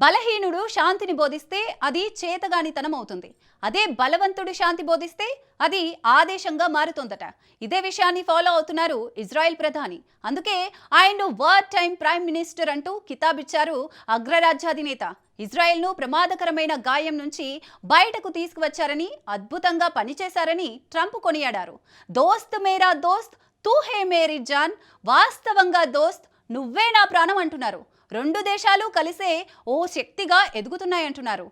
బలహీనుడు శాంతిని బోధిస్తే అది చేతగానితనం అవుతుంది అదే బలవంతుడు శాంతి బోధిస్తే అది ఆదేశంగా మారుతుందట. ఇదే విషయాన్ని ఫాలో అవుతున్నారు ఇజ్రాయెల్ ప్రధాని. అందుకే ఆయన్ను వర్డ్ టైం ప్రైమ్ మినిస్టర్ అంటూ కితాబిచ్చారు అగ్రరాజ్యాధినేత. ఇజ్రాయెల్ను ప్రమాదకరమైన గాయం నుంచి బయటకు తీసుకువచ్చారని అద్భుతంగా పనిచేశారని ట్రంప్ కొనియాడారు. దోస్త్ మేరా దోస్త్ తూ హే మేరీ జాన్ వాస్తవంగా దోస్త్ నువ్వే నా ప్రాణం అంటున్నారు. రెండు దేశాలు కలిసే ఓ శక్తిగా ఎదుగుతున్నాయంటున్నారు.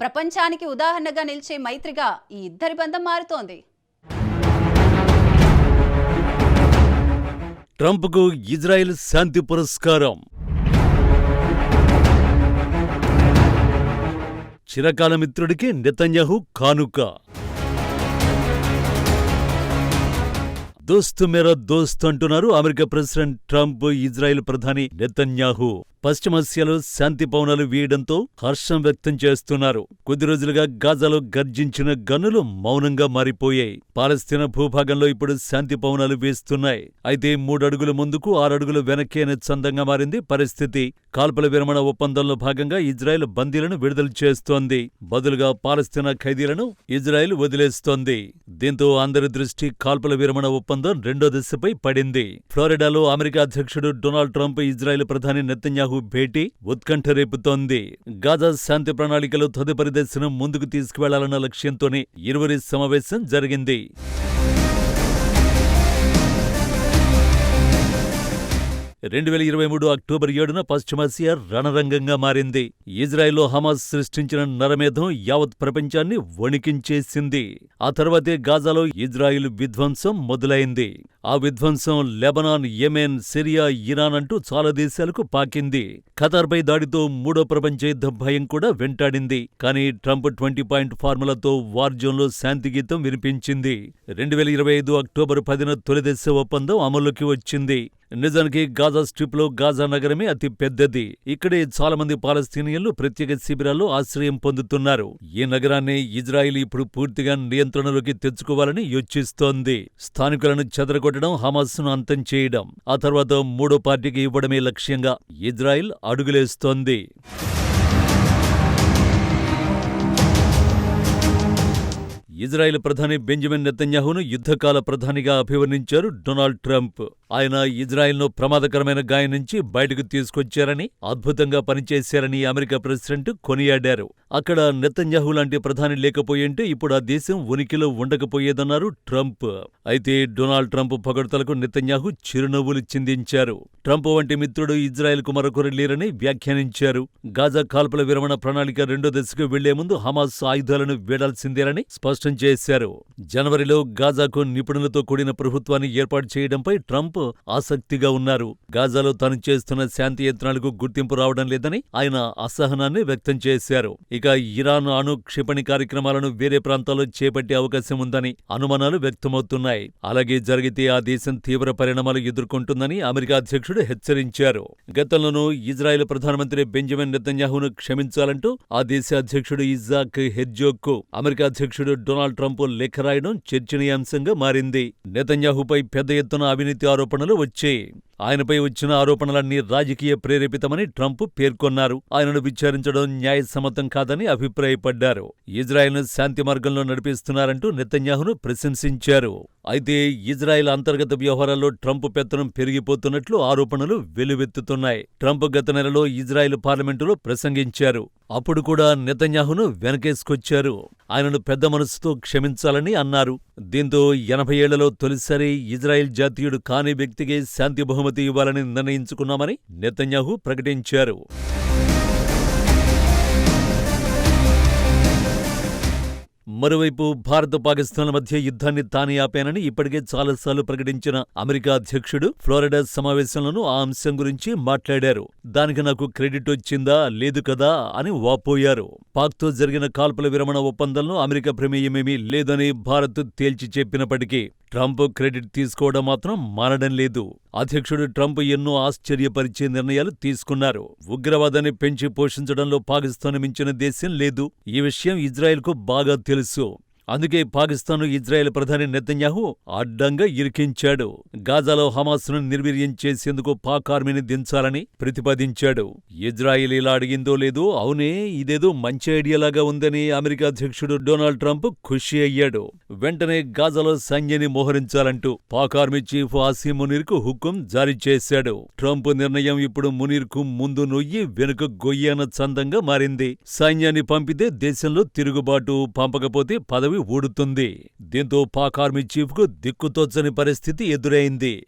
ప్రపంచానికి ఉదాహరణగా నిలిచే మైత్రిగా ఈ ఇద్దరి బంధం మారుతోంది. ట్రంప్కు ఇజ్రాయెల్ శాంతి పురస్కారం. చిరకాల మిత్రుడికి నెతన్యాహు కానుక. దోస్త్ మేరా దోస్త్ అంటున్నారు అమెరికా ప్రెసిడెంట్ ట్రంప్ ఇజ్రాయెల్ ప్రధాని నెతన్యాహు. పశ్చిమాసియాలో శాంతి పవనాలు వీయడంతో హర్షం వ్యక్తం చేస్తున్నారు. కొద్ది రోజులుగా గాజాలో గర్జించిన గన్నులు మౌనంగా మారిపోయాయి. పాలస్తీనా భూభాగంలో ఇప్పుడు శాంతి పవనాలు వీస్తున్నాయి. అయితే మూడడుగుల ముందుకు ఆరడుగులు వెనక్కి అనే చందంగా మారింది పరిస్థితి. కాల్పుల విరమణ ఒప్పందంలో భాగంగా ఇజ్రాయెల్ బందీలను విడుదల చేస్తోంది. బదులుగా పాలస్తీనా ఖైదీలను ఇజ్రాయెల్ వదిలేస్తోంది. దీంతో అందరి దృష్టి కాల్పుల విరమణ ఒప్పందం రెండో దశపై పడింది. ఫ్లోరిడాలో అమెరికా అధ్యక్షుడు డొనాల్డ్ ట్రంప్ ఇజ్రాయెల్ ప్రధాని నెతన్యాహు భేటీ ఉత్కంఠ రేపుతోంది గాజా శాంతి ప్రణాళికలో తదుపరి దశను ముందుకు తీసుకువెళ్ళాలన్న లక్ష్యంతోనే ఇరువురి సమావేశం జరిగింది. రెండు వేల ఇరవై మూడు అక్టోబర్ ఏడున పశ్చిమాసియా రణరంగంగా మారింది. ఇజ్రాయెల్లో హమాస్ సృష్టించిన నరమేధం యావత్ ప్రపంచాన్ని వణికించేసింది. ఆ తర్వాతే గాజాలో ఇజ్రాయిల్ విధ్వంసం మొదలైంది. ఆ విధ్వంసం లెబనాన్ యెమెన్ సిరియా ఇరాన్ అంటూ చాలా దేశాలకు పాకింది. ఖతార్పై దాడితో మూడో ప్రపంచ యుద్ధ భయం కూడా వెంటాడింది. కానీ ట్రంప్ ట్వంటీ పాయింట్ ఫార్ములాతో వార్జోన్లో శాంతిగీతం శాంతి గీతం వినిపించింది. రెండు వేల ఇరవై ఐదు అక్టోబర్ పదిన తొలిదశ ఒప్పందం అమల్లోకి వచ్చింది. నిజానికి గాజా స్ట్రిప్లో గాజా నగరమే అతి పెద్దది. ఇక్కడే చాలా మంది పాలస్తీనియన్లు ప్రత్యేక శిబిరాల్లో ఆశ్రయం పొందుతున్నారు. ఈ నగరాన్ని ఇజ్రాయిల్ ఇప్పుడు పూర్తిగా నియంత్రణలోకి తెచ్చుకోవాలని యోచిస్తోంది. స్థానికులను చెదరగొట్టడం హమాస్ను అంతం చేయడం ఆ తర్వాత మూడో పార్టీకి ఇవ్వడమే లక్ష్యంగా ఇజ్రాయిల్ అడుగులేస్తోంది. ఇజ్రాయెల్ ప్రధాని బెంజమిన్ నెతన్యాహును యుద్ధకాల ప్రధానిగా అభివర్ణించారు డొనాల్డ్ ట్రంప్. ఆయన ఇజ్రాయెల్ను ప్రమాదకరమైన గాయం నుంచి బయటకు తీసుకొచ్చారని అద్భుతంగా పనిచేశారని అమెరికా ప్రెసిడెంట్ కొనియాడారు. అక్కడ నెతన్యాహు లాంటి ప్రధాని లేకపోయింటే ఇప్పుడు ఆ దేశం ఉనికిలో ఉండకపోయేదన్నారు ట్రంప్. అయితే డొనాల్డ్ ట్రంప్ పొగడ్తలకు నెతన్యాహు చిరునవ్వులు చిందించారు. ట్రంప్ వంటి మిత్రుడు ఇజ్రాయెల్కు మరొకరు లేరని వ్యాఖ్యానించారు. గాజా కాల్పుల విరమణ ప్రణాళిక రెండో దశకు వెళ్ళే ముందు హమాస్ ఆయుధాలను వీడాల్సిందేనని స్పష్టం చేశారు. జనవరిలో గాజాకు నిపుణులతో కూడిన ప్రభుత్వాన్ని ఏర్పాటు చేయడంపై ట్రంప్ ఆసక్తిగా ఉన్నారు. గాజాలో తాను చేస్తున్న శాంతి యత్నాలకు గుర్తింపు రావడం లేదని ఆయన అసహనాన్ని వ్యక్తం చేశారు. ఇక ఇరాన్ అణు క్షిపణి కార్యక్రమాలను వేరే ప్రాంతాల్లో చేపట్టే అవకాశం ఉందని అనుమానాలు వ్యక్తమవుతున్నాయి. అలాగే జరిగితే ఆ దేశం తీవ్ర పరిణామాలు ఎదుర్కొంటుందని అమెరికా అధ్యక్షుడు హెచ్చరించారు. గతంలోనూ ఇజ్రాయెల్ ప్రధానమంత్రి బెంజమిన్ నెతన్యాహును క్షమించాలంటూ ఆ దేశ అధ్యక్షుడు ఇజాక్ హెర్జోగ్కు అమెరికా అధ్యక్షుడు డొనాల్డ్ ట్రంప్ లేఖ రాయడం చర్చనీయాంశంగా మారింది. నెతన్యాహుపై పెద్ద ఎత్తున అవినీతి ఆరోపణ ఆరోపణలు వచ్చాయి ఆయనపై వచ్చిన ఆరోపణలన్నీ రాజకీయ ప్రేరేపితమని ట్రంప్ పేర్కొన్నారు. ఆయనను విచారించడం న్యాయసమ్మతం కాదని అభిప్రాయపడ్డారు. ఇజ్రాయెల్ను శాంతి మార్గంలో నడిపిస్తున్నారంటూ నెతన్యాహును ప్రశంసించారు. అయితే ఇజ్రాయెల్ అంతర్గత వ్యవహారాల్లో ట్రంప్ పెత్తనం పెరిగిపోతున్నట్లు ఆరోపణలు వెలువెత్తుతున్నాయి. ట్రంప్ గత నెలలో ఇజ్రాయెల్ పార్లమెంటులో ప్రసంగించారు. అప్పుడు కూడా నెతన్యాహును వెనకేసుకొచ్చారు. ఆయనను పెద్ద మనసుతో క్షమించాలని అన్నారు. దీంతో ఎనభై ఏళ్ళలో తొలిసారి ఇజ్రాయెల్ జాతీయుడు కాని వ్యక్తికి శాంతి బహుమతి ఇవ్వాలని నిర్ణయించుకున్నామని నెతన్యాహు ప్రకటించారు. మరోవైపు భారత్ పాకిస్తాన్ల మధ్య యుద్ధాన్ని తానే ఆపానని ఇప్పటికే చాలాసార్లు ప్రకటించిన అమెరికా అధ్యక్షుడు ఫ్లోరిడా సమావేశంలోనూ ఆ అంశం గురించి మాట్లాడారు. దానికి నాకు క్రెడిట్ వచ్చిందా? లేదు కదా? అని వాపోయారు. పాక్తో జరిగిన కాల్పుల విరమణ ఒప్పందంలో అమెరికా ప్రమేయమేమీ లేదని భారత్ తేల్చి చెప్పినప్పటికీ ట్రంప్ క్రెడిట్ తీసుకోవడం మాత్రం మానడం లేదు. అధ్యక్షుడు ట్రంప్ ఎన్నో ఆశ్చర్యపరిచే నిర్ణయాలు తీసుకున్నారు. ఉగ్రవాదాన్ని పెంచి పోషించడంలో పాకిస్తాన్ మించిన దేశం లేదు. ఈ విషయం ఇజ్రాయెల్కు బాగా తెలుసు. also అందుకే పాకిస్తాన్ ఇజ్రాయెల్ ప్రధాని నెతన్యాహు అడ్డంగా ఇరికించాడు. గాజాలో హమాస్ను నిర్వీర్యం చేసేందుకు పాక్ ఆర్మీని దించాలని ప్రతిపాదించాడు. ఇజ్రాయెల్ ఇలా అడిగిందో లేదో అవునే ఇదేదో మంచి ఐడియాలాగా ఉందని అమెరికా అధ్యక్షుడు డొనాల్డ్ ట్రంప్ ఖుషి అయ్యాడు. వెంటనే గాజాలో సైన్యాన్ని మోహరించాలంటూ పాక్ ఆర్మీ చీఫ్ ఆసీ మునీర్కు హుకుం జారీ చేశాడు. ట్రంప్ నిర్ణయం ఇప్పుడు మునీర్కు ముందు నొయ్యి వెనుక గొయ్యన చందంగా మారింది. సైన్యాన్ని పంపితే దేశంలో తిరుగుబాటు పంపకపోతే పదవి ఊడుతుంది. దీంతో పాక్ ఆర్మీ చీఫ్కు దిక్కుతోచని పరిస్థితి ఎదురైంది.